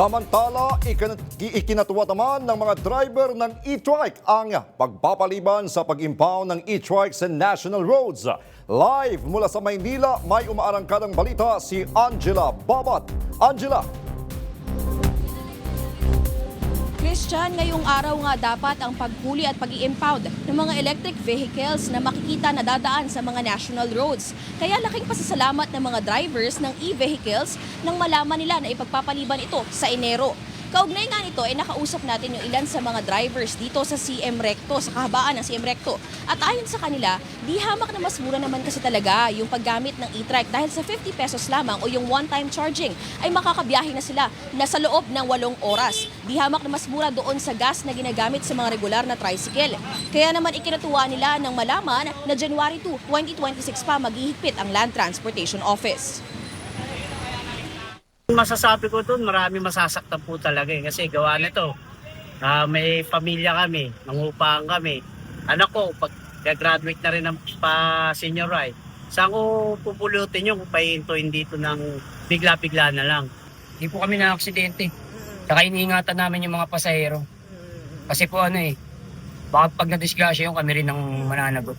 Samantala, ikin- ikinatuwa naman ng mga driver ng e-trike ang pagpapaliban sa pag-impound ng e-trike sa national roads. Live mula sa Maynila, may umaarangkadang balita si Angela Babat. Angela, Christian, ngayong araw nga dapat ang paghuli at pag impound ng mga electric vehicles na makikita na dadaan sa mga national roads. Kaya laking pasasalamat ng mga drivers ng e-vehicles nang malaman nila na ipagpapaliban ito sa Enero. Kaugnay nga nito ay nakausap natin yung ilan sa mga drivers dito sa CM Recto, sa kahabaan ng CM Recto. At ayon sa kanila, di hamak na mas mura naman kasi talaga yung paggamit ng e-trike dahil sa 50 pesos lamang o yung one-time charging ay makakabiyahe na sila na sa loob ng walong oras. Di hamak na mas mura doon sa gas na ginagamit sa mga regular na tricycle. Kaya naman ikinatuwa nila ng malaman na January 2, 2026 pa maghihigpit ang Land Transportation Office. Masasabi ko doon, marami masasaktan po talaga eh. Kasi gawa nito, ah, may pamilya kami, nangupahan kami. Anak ko, pag graduate na rin ng pa senior high, saan ko pupulutin yung pahintuin dito ng bigla-bigla na lang. Hindi po kami na aksidente. Saka iniingatan namin yung mga pasahero. Kasi po ano eh, baka pag nadisgrasya yung kami rin ang mananagot.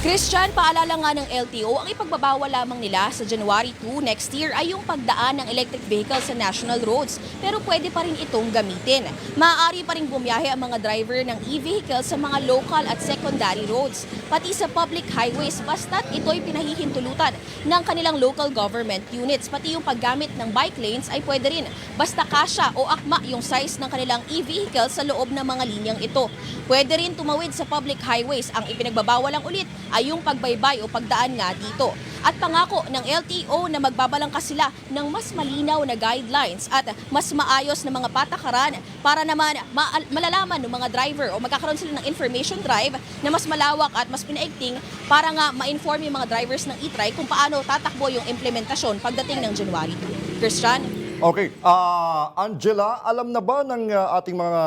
Christian, paalala nga ng LTO, ang ipagbabawal lamang nila sa January 2 next year ay yung pagdaan ng electric vehicles sa national roads. Pero pwede pa rin itong gamitin. Maaari pa rin bumiyahe ang mga driver ng e-vehicles sa mga local at secondary roads, pati sa public highways basta't ito'y pinahihintulutan ng kanilang local government units. Pati yung paggamit ng bike lanes ay pwede rin basta kasya o akma yung size ng kanilang e-vehicles sa loob ng mga linyang ito. Pwede rin tumawid sa public highways. Ang ipinagbabawal lang ulit ay yung pagbaybay o pagdaan nga dito. At pangako ng LTO na magbabalangkas sila ng mas malinaw na guidelines at mas maayos na mga patakaran para naman ma- malalaman ng mga driver o magkakaroon sila ng information drive na mas malawak at mas pinaigting para nga ma-inform yung mga drivers ng e-trike kung paano tatakbo yung implementasyon pagdating ng January 2. Christian? okay. Ah, Angela, alam na ba ng ah, ating mga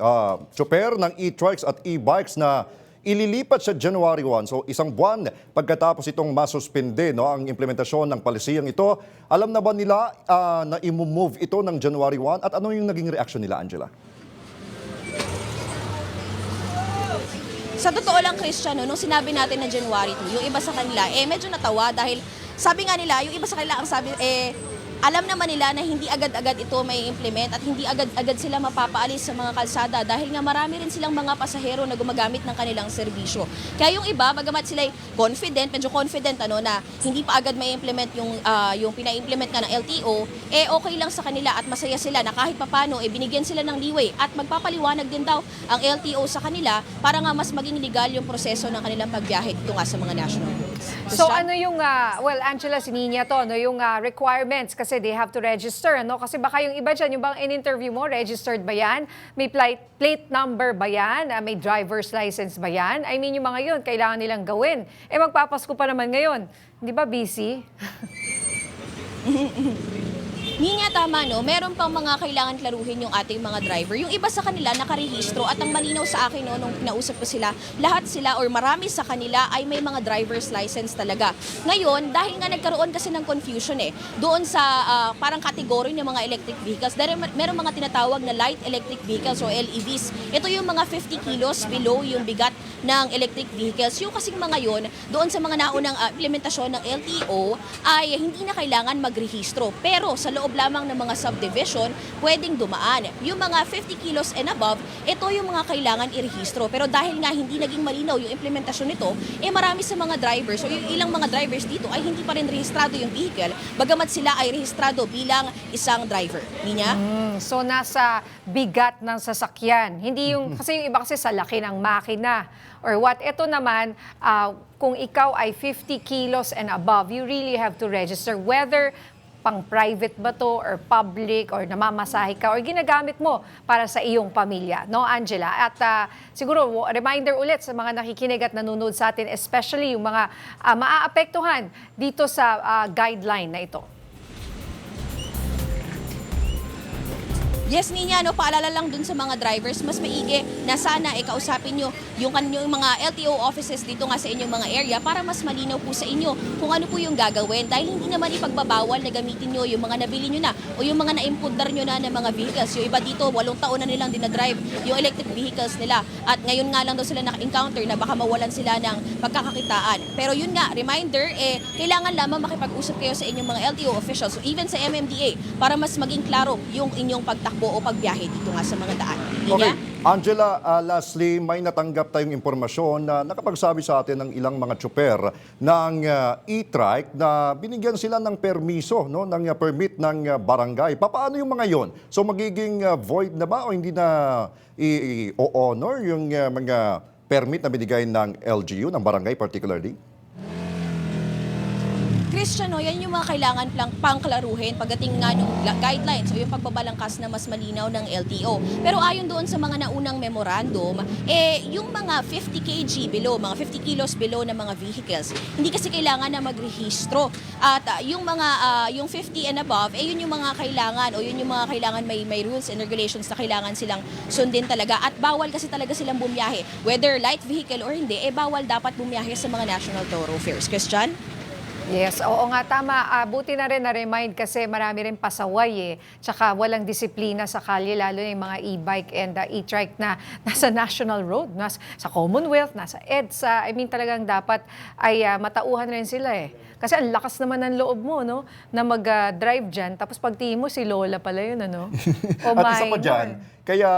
ah, chopper ng e-trikes at e-bikes na ililipat sa January 1. So isang buwan pagkatapos itong masuspende no, ang implementasyon ng palisiyang ito. Alam na ba nila ah, na i-move ito ng January 1 at ano yung naging reaction nila, Angela? Sa totoo lang, Christian, no, nung sinabi natin na January 2, yung iba sa kanila, eh medyo natawa dahil sabi nga nila, yung iba sa kanila ang sabi, eh, alam naman nila na hindi agad-agad ito may implement at hindi agad-agad sila mapapaalis sa mga kalsada dahil nga marami rin silang mga pasahero na gumagamit ng kanilang serbisyo. Kaya yung iba, bagamat sila confident, medyo confident ano na hindi pa agad may implement yung ah, yung pina-implement nga ng LTO, eh okay lang sa kanila at masaya sila na kahit papano eh binigyan sila ng leeway at magpapaliwanag din daw ang LTO sa kanila para nga mas maging legal yung proseso ng kanilang pagbiyahe dito nga sa mga national. So ano yung, ah, well Angela, sininya to, no, yung ah, requirements kasi they have to register, ano? Kasi baka yung iba dyan, yung bang in-interview mo, registered ba yan? May plate, plate number ba yan? Ah, may driver's license ba yan? I mean, yung mga yun, kailangan nilang gawin. Eh magpapasko pa naman ngayon. Di ba busy? Hindi nga tama, no? Meron pang mga kailangan klaruhin yung ating mga driver. Yung iba sa kanila nakarehistro at ang malinaw sa akin, no, nung kinausap ko sila, lahat sila or marami sa kanila ay may mga driver's license talaga. Ngayon, dahil nga nagkaroon kasi ng confusion eh, doon sa ah, parang kategory ng mga electric vehicles, dahil mer- meron mga tinatawag na light electric vehicles o LEVs. Ito yung mga 50 kilos below yung bigat ng electric vehicles. Yung kasing mga yon, doon sa mga naunang ah, implementasyon ng LTO ay hindi na kailangan magrehistro. Pero sa loob lamang ng mga subdivision, pwedeng dumaan. Yung mga 50 kilos and above, ito yung mga kailangan irehistro. Pero dahil nga hindi naging malinaw yung implementasyon nito, eh marami sa mga drivers o yung ilang mga drivers dito ay hindi pa rin rehistrado yung vehicle, bagamat sila ay rehistrado bilang isang driver. Ninya? Mm, so nasa bigat ng sasakyan. Hindi yung, kasi yung iba kasi sa laki ng makina or what. Ito naman, ah, kung ikaw ay 50 kilos and above, you really have to register whether pang private ba to or public or namamasahe ka or ginagamit mo para sa iyong pamilya, no Angela? At ah, siguro reminder ulit sa mga nakikinig at nanonood sa atin, especially yung mga ah, maaapektuhan dito sa ah, guideline na ito. Yes, Ninya, no, paalala lang dun sa mga drivers, mas maigi na sana eh, kausapin nyo yung kanyang mga LTO offices dito nga sa inyong mga area para mas malinaw po sa inyo kung ano po yung gagawin. Dahil hindi naman ipagbabawal na gamitin nyo yung mga nabili nyo na o yung mga naimpundar nyo na ng mga vehicles. Yung iba dito, walong taon na nilang dinadrive yung electric vehicles nila. At ngayon nga lang daw sila naka-encounter na baka mawalan sila ng pagkakakitaan. Pero yun nga, reminder, eh, kailangan lamang makipag-usap kayo sa inyong mga LTO officials, so even sa MMDA, para mas maging klaro yung inyong pagtakbo o pagbiyahe dito nga sa mga daan. Hindi Okay. Angela, uh, lastly, may natanggap tayong impormasyon na nakapagsabi sa atin ng ilang mga tsuper ng uh, e-trike na binigyan sila ng permiso, no, ng uh, permit ng uh, barangay. Paano yung mga yon? So magiging uh, void na ba o hindi na i-honor yung uh, mga permit na binigay ng LGU, ng barangay particularly? Christian, no, yan yung mga kailangan lang pangklaruhin pagdating nga la- guidelines o yung pagbabalangkas na mas malinaw ng LTO. Pero ayon doon sa mga naunang memorandum, eh, yung mga 50 kg below, mga 50 kilos below na mga vehicles, hindi kasi kailangan na magrehistro. At ah, yung mga, ah, yung 50 and above, eh yun yung mga kailangan o yun yung mga kailangan may, may rules and regulations na kailangan silang sundin talaga. At bawal kasi talaga silang bumiyahe. Whether light vehicle or hindi, eh bawal dapat bumiyahe sa mga national thoroughfares. Christian? Yes, oo nga tama. Ah, buti na rin na-remind kasi marami rin pasaway eh. Tsaka walang disiplina sa kalye, lalo na yung mga e-bike and ah, e-trike na nasa national road, nas, sa Commonwealth, nasa EDSA. I mean talagang dapat ay ah, matauhan rin sila eh. Kasi ang lakas naman ng loob mo, no? Na mag-drive dyan. Tapos pagtingin mo, si Lola pala yun, ano? O At isa pa dyan, kaya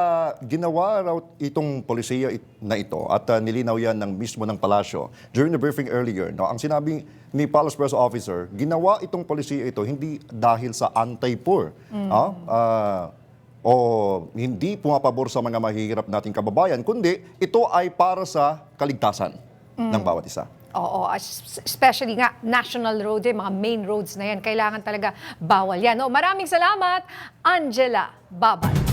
ginawa raw itong polisiya it- na ito at uh, nilinaw yan ng mismo ng palasyo during the briefing earlier. No, ang sinabi ni Palace Press Officer, ginawa itong polisiya ito hindi dahil sa anti-poor. ah, ah, o hindi pumapabor sa mga mahihirap nating kababayan, kundi ito ay para sa kaligtasan ng bawat isa. Oo, especially nga national road, eh, mga main roads na yan. Kailangan talaga bawal yan. No, maraming salamat, Angela Babay.